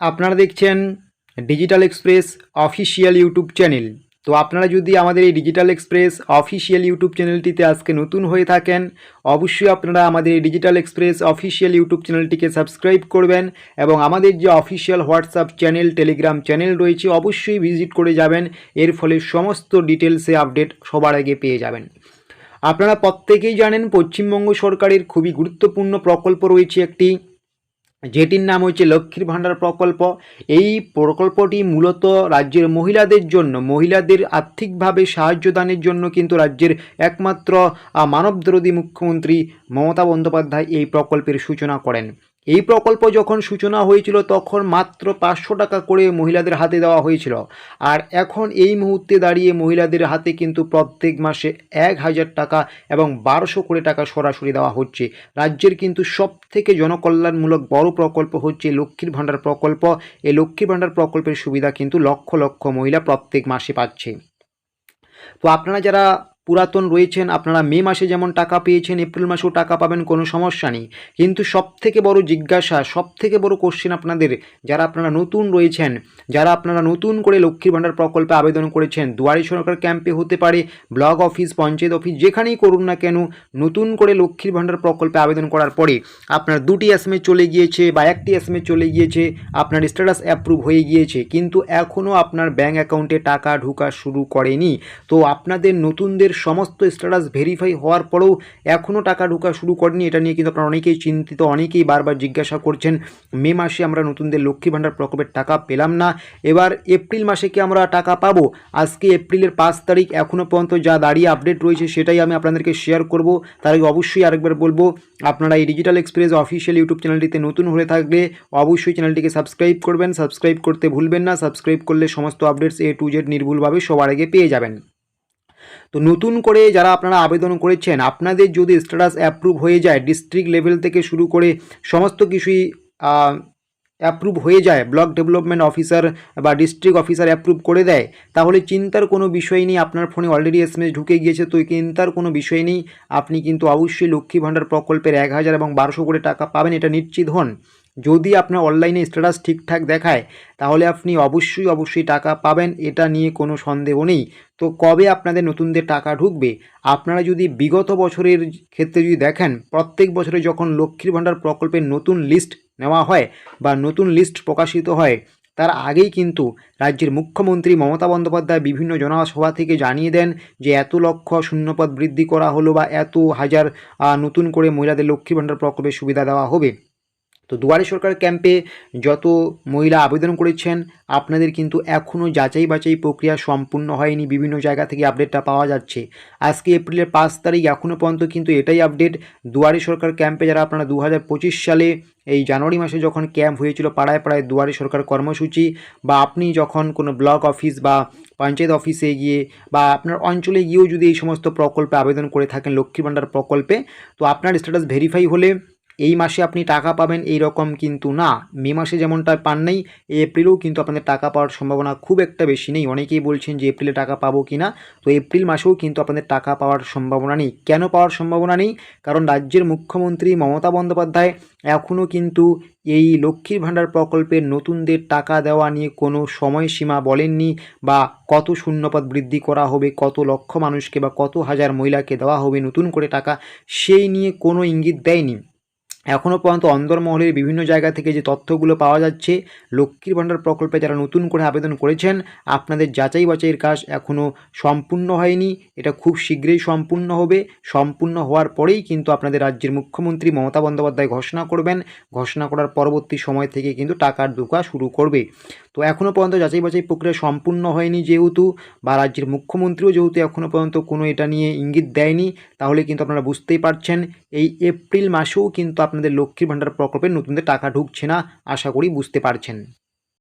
আপনারা দেখছেন digital express official YouTube channel তো আপনারা যদি আমাদের এই ডিজিটাল এক্সপ্রেস অফিসিয়াল ইউটিউব চ্যানেলটিতে আজকে নতুন হয়ে থাকেন, অবশ্যই আপনারা আমাদের এই ডিজিটাল এক্সপ্রেস অফিসিয়াল ইউটিউব চ্যানেলটিকে সাবস্ক্রাইব করবেন এবং আমাদের যে official WhatsApp channel Telegram channel রয়েছে, অবশ্যই ভিজিট করে যাবেন। এর ফলে সমস্ত ডিটেলসে আপডেট সবার আগে পেয়ে যাবেন। আপনারা প্রত্যেকেই জানেন, পশ্চিমবঙ্গ সরকারের খুবই গুরুত্বপূর্ণ প্রকল্প রয়েছে একটি। যেটির নাম হচ্ছে লক্ষ্মীর ভাণ্ডার প্রকল্প। এই প্রকল্পটি মূলত রাজ্যের মহিলাদের জন্য, মহিলাদের আর্থিকভাবে সাহায্যদানের জন্য কিন্তু রাজ্যের একমাত্র মানবদ্রোধী মুখ্যমন্ত্রী মমতা বন্দ্যোপাধ্যায় এই প্রকল্পের সূচনা করেন। এই প্রকল্প যখন সূচনা হয়েছিল, তখন মাত্র পাঁচশো টাকা করে মহিলাদের হাতে দেওয়া হয়েছিল। আর এখন এই মুহূর্তে দাঁড়িয়ে মহিলাদের হাতে কিন্তু প্রত্যেক মাসে এক হাজার টাকা এবং বারোশো করে টাকা সরাসরি দেওয়া হচ্ছে। রাজ্যের কিন্তু সব থেকে জনকল্যাণমূলক বড় প্রকল্প হচ্ছে লক্ষ্মীর ভাণ্ডার প্রকল্প। এই লক্ষ্মীর ভাণ্ডার প্রকল্পের সুবিধা কিন্তু লক্ষ লক্ষ মহিলা প্রত্যেক মাসে পাচ্ছে। তো আপনারা যারা পুরাতন রয়েছেন, আপনারা মে মাসে যেমন টাকা পেয়েছেন, এপ্রিল মাসেও টাকা পাবেন, কোনো সমস্যা নেই। কিন্তু সব থেকে বড় জিজ্ঞাসা সব থেকে বড় কোশ্চেন আপনাদের, যারা আপনারা নতুন রয়েছেন, যারা আপনারা নতুন করে লক্ষ্মীর ভাণ্ডার প্রকল্পে আবেদন করেছেন, দুয়ারি সরকার ক্যাম্পে হতে পারে, ব্লক অফিস পঞ্চায়েত অফিস যেখানেই করুন না কেন, নতুন করে লক্ষ্মীর ভাণ্ডার প্রকল্পে আবেদন করার পরে আপনার দুটি এসএমএস চলে গিয়েছে বা একটি এসএমএস চলে গিয়েছে, আপনার স্ট্যাটাস অ্যাপ্রুভ হয়ে গিয়েছে, কিন্তু এখনও আপনার ব্যাঙ্ক অ্যাকাউন্টে টাকা ঢোকা শুরু করেনি। তো আপনাদের নতুনদের সমস্ত স্ট্যাটাস ভেরিফাই হওয়ার পরেও এখনও টাকা ঢোকা শুরু করেনি। এটা নিয়ে কিন্তু আপনারা অনেকেই চিন্তিত, অনেকেই বারবার জিজ্ঞাসা করছেন, মে মাসে আমরা নতুনদের লক্ষ্মী ভাণ্ডার প্রকল্পের টাকা পেলাম না। এবার এপ্রিল মাসে কি আমরা টাকা পাবো? আজকে এপ্রিলের পাঁচ তারিখ এখনও পর্যন্ত যা দাঁড়িয়ে আপডেট রয়েছে সেটাই আমি আপনাদেরকে শেয়ার করব। তার আগে অবশ্যই আরেকবার বলব, আপনারা এই ডিজিটাল এক্সপ্রেস অফিসিয়াল ইউটিউব চ্যানেলটিতে নতুন হয়ে থাকলে অবশ্যই চ্যানেলটিকে সাবস্ক্রাইব করবেন। সাবস্ক্রাইব করতে ভুলবেন না। সাবস্ক্রাইব করলে সমস্ত আপডেটস এ টু জেড নির্ভুলভাবে সবার আগে পেয়ে যাবেন। তো নতুন করে যারা আপনারা আবেদন করেছেন, আপনাদের যদি স্ট্যাটাস অ্যাপ্রুভ হয়ে যায় ডিস্ট্রিক্ট লেভেল থেকে শুরু করে সমস্ত কিছুই অ্যাপ্রুভ হয়ে যায় ব্লক ডেভেলপমেন্ট অফিসার বা ডিস্ট্রিক্ট অফিসার অ্যাপ্রুভ করে দেয়, তাহলে চিন্তার কোনো বিষয় নেই, আপনার ফোনে অলরেডি এসএমএস ঢুকে গিয়েছে, তো চিন্তার কোনো বিষয় নেই, আপনি কিন্তু অবশ্যই লক্ষ্মী ভাণ্ডার প্রকল্পের এক হাজার এবং বারোশো করে টাকা পাবেন, এটা নিশ্চিত হন। যদি আপনার অনলাইনে স্ট্যাটাস ঠিকঠাক দেখায়, তাহলে আপনি অবশ্যই অবশ্যই টাকা পাবেন। এটা নিয়ে কোনো সন্দেহ নেই। তো কবে আপনাদের নতুনদের টাকা ঢুকবে? আপনারা যদি বিগত বছরের ক্ষেত্রে যদি দেখেন, প্রত্যেক বছরে যখন লক্ষ্মীর ভাণ্ডার প্রকল্পের নতুন লিস্ট নেওয়া হয় বা নতুন লিস্ট প্রকাশিত হয়, তার আগেই কিন্তু রাজ্যের মুখ্যমন্ত্রী মমতা বন্দ্যোপাধ্যায় বিভিন্ন জনসভা থেকে জানিয়ে দেন যে এত লক্ষ শূন্যপদ বৃদ্ধি করা হলো বা এত হাজার নতুন করে মহিলাদের লক্ষ্মী ভাণ্ডার প্রকল্পের সুবিধা দেওয়া হবে। তো দুয়ারে সরকার ক্যাম্পে যত মহিলা আবেদন করেছেন, আপনাদের কিন্তু এখনও যাচাই বাছাই প্রক্রিয়া সম্পূর্ণ হয়নি, বিভিন্ন জায়গা থেকে আপডেটটা পাওয়া যাচ্ছে। আজকে এপ্রিলের পাঁচ তারিখ এখনও পর্যন্ত কিন্তু এটাই আপডেট দুয়ারে সরকার ক্যাম্পে যারা আপনারা দু হাজার পঁচিশ সালে এই জানুয়ারি মাসে যখন ক্যাম্প হয়েছিল, পাড়ায় পাড়ায় দুয়ারে সরকার কর্মসূচি বা আপনি যখন কোনো ব্লক অফিস বা পঞ্চায়েত অফিসে গিয়ে বা আপনার অঞ্চলে গিয়েও যদি এই সমস্ত প্রকল্পে আবেদন করে থাকেন লক্ষ্মী ভাণ্ডার প্রকল্পে, তো আপনার স্ট্যাটাস ভেরিফাই হলে এই মাসে আপনি টাকা পাবেন এই রকম কিন্তু না। মে মাসে যেমনটা পান নেই, এপ্রিলেও কিন্তু আপনাদের টাকা পাওয়ার সম্ভাবনা খুব একটা বেশি নেই। অনেকেই বলছেন যে এপ্রিলে টাকা পাবো কি না তো এপ্রিল মাসেও কিন্তু আপনাদের টাকা পাওয়ার সম্ভাবনা নেই। কেন পাওয়ার সম্ভাবনা নেই? কারণ রাজ্যের মুখ্যমন্ত্রী মমতা বন্দ্যোপাধ্যায় এখনও কিন্তু এই লক্ষ্মীর ভাণ্ডার প্রকল্পের নতুনদের টাকা দেওয়া নিয়ে কোনো সময়সীমা বলেননি বা কত শূন্যপদ বৃদ্ধি করা হবে, কত লক্ষ মানুষকে বা কত হাজার মহিলাকে দেওয়া হবে নতুন করে টাকা, সেই নিয়ে কোনো ইঙ্গিত দেয়নি। এখনও পর্যন্ত অন্দরমহলের বিভিন্ন জায়গা থেকে যে তথ্যগুলো পাওয়া যাচ্ছে, লক্ষ্মীর ভাণ্ডার প্রকল্পে যারা নতুন করে আবেদন করেছেন, আপনাদের যাচাই বাছাইয়ের কাজ এখনও সম্পূর্ণ হয়নি। এটা খুব শীঘ্রই সম্পূর্ণ হবে। সম্পূর্ণ হওয়ার পরেই কিন্তু আপনাদের রাজ্যের মুখ্যমন্ত্রী মমতা বন্দ্যোপাধ্যায় ঘোষণা করবেন। ঘোষণা করার পরবর্তী সময় থেকে কিন্তু টাকার ঢোকা শুরু করবে। তো এখনও পর্যন্ত যাচাই বাছাই প্রক্রিয়া সম্পূর্ণ হয়নি যেহেতু, বা রাজ্যের মুখ্যমন্ত্রীও যেহেতু এখনও পর্যন্ত কোনো এটা নিয়ে ইঙ্গিত দেয়নি, তাহলে কিন্তু আপনারা বুঝতেই পারছেন, এই এপ্রিল মাসেও কিন্তু আপনাদের লক্ষ্মীর ভাণ্ডার প্রকল্পে নতুনদের টাকা ঢুকছে না আশা করি বুঝতে পারছেন।